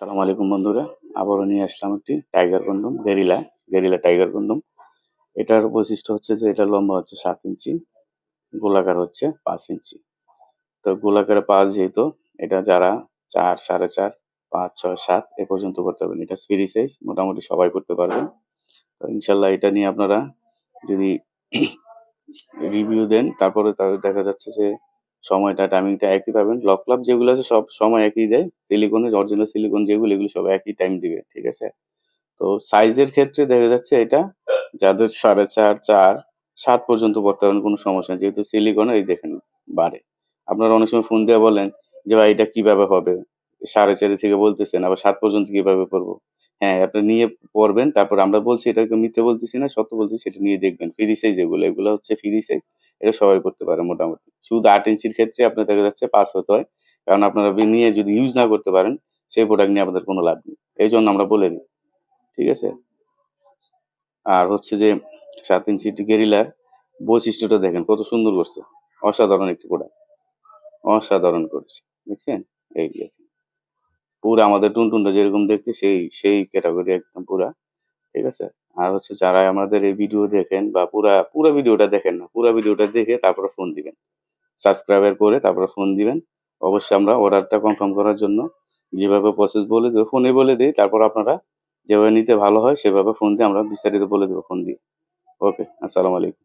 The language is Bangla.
সালাম আলাইকুম বন্ধুরা। আবারও নিয়ে আসলাম একটি tiger condom, guerrilla guerrilla tiger condom. এটার বৈশিষ্ট্য হচ্ছে যে এটা লম্বা হচ্ছে সাত ইঞ্চি, গোলাকার হচ্ছে পাঁচ ইঞ্চি। তো গোলাকারে পাঁচ যেহেতু, এটা যারা চার, সাড়ে চার, পাঁচ, ছয়, সাত এ পর্যন্ত করতে পারবেন। এটা ফ্রি সাইজ, মোটামুটি সবাই করতে পারবেন। তো ইনশাল্লাহ এটা নিয়ে আপনারা যদি রিভিউ দেন, তারপরে তাদের দেখা যাচ্ছে যে সময়টা টাইমিংটা একই পাবেন। লক ক্লাব যেগুলো আছে সব সময় একই দেয়। সিলিকনের অরিজিনাল সিলিকন যেগুলো, এগুলো সব একই টাইম দিবে, ঠিক আছে? তো সাইজের ক্ষেত্রে দেখা যাচ্ছে এটা, যাদের সাড়ে চার চার, সাত পর্যন্ত পারেন কোনো সমস্যা নেই। যেহেতু সিলিকন এই দেখেন, বাড়ে। আপনারা অনেক সময় ফোন দিয়ে বলেন যে, ভাই, এটা কীভাবে হবে? সাড়ে চারি থেকে বলতেছেন, আবার সাত পর্যন্ত কীভাবে পড়ব হ্যাঁ আপনি নিয়ে পড়বেন, তারপর আমরা বলছি, এটাকে মিথ্যে বলতেছি না, সত্য বলছি সেটা নিয়ে দেখবেন। ফ্রি সাইজ এগুলো এগুলো হচ্ছে ফ্রি সাইজ এটা সবাই করতে পারে মোটামুটি। শুধু আট ইঞ্চির ক্ষেত্রে আপনার দেখা যাচ্ছে পাস হতে হয়। কারণ আপনারা নিয়ে যদি ইউজ না করতে পারেন, সেই প্রোডাক্ট নিয়ে আপনাদের কোনো লাভ নেই। এই জন্য আমরা বলে দিই, ঠিক আছে? আর হচ্ছে যে, সাত ইঞ্চি গেরিলার বৈশিষ্ট্যটা দেখেন, কত সুন্দর করছে। অসাধারণ একটি প্রোডাক্ট অসাধারণ করেছে, দেখছেন? এই পুরা আমাদের টুনটুনটা যেরকম দেখতে, সেই সেই ক্যাটাগরি একদম পুরা ঠিক আছে? আর হচ্ছে যারা আমাদের এই ভিডিও দেখেন বা পুরা, পুরো ভিডিওটা দেখেন না, পুরো ভিডিওটা দেখে তারপরে ফোন দিবেন। সাবস্ক্রাইবার করে তারপরে ফোন দিবেন। অবশ্যই আমরা অর্ডারটা কনফার্ম করার জন্য যেভাবে প্রসেস বলে দেবো ফোনে বলে দিই, তারপর আপনারা যেভাবে নিতে ভালো হয় সেভাবে ফোন দিয়ে আমরা বিস্তারিত বলে দেবো ফোন দিয়ে। ওকে আসসালামু আলাইকুম।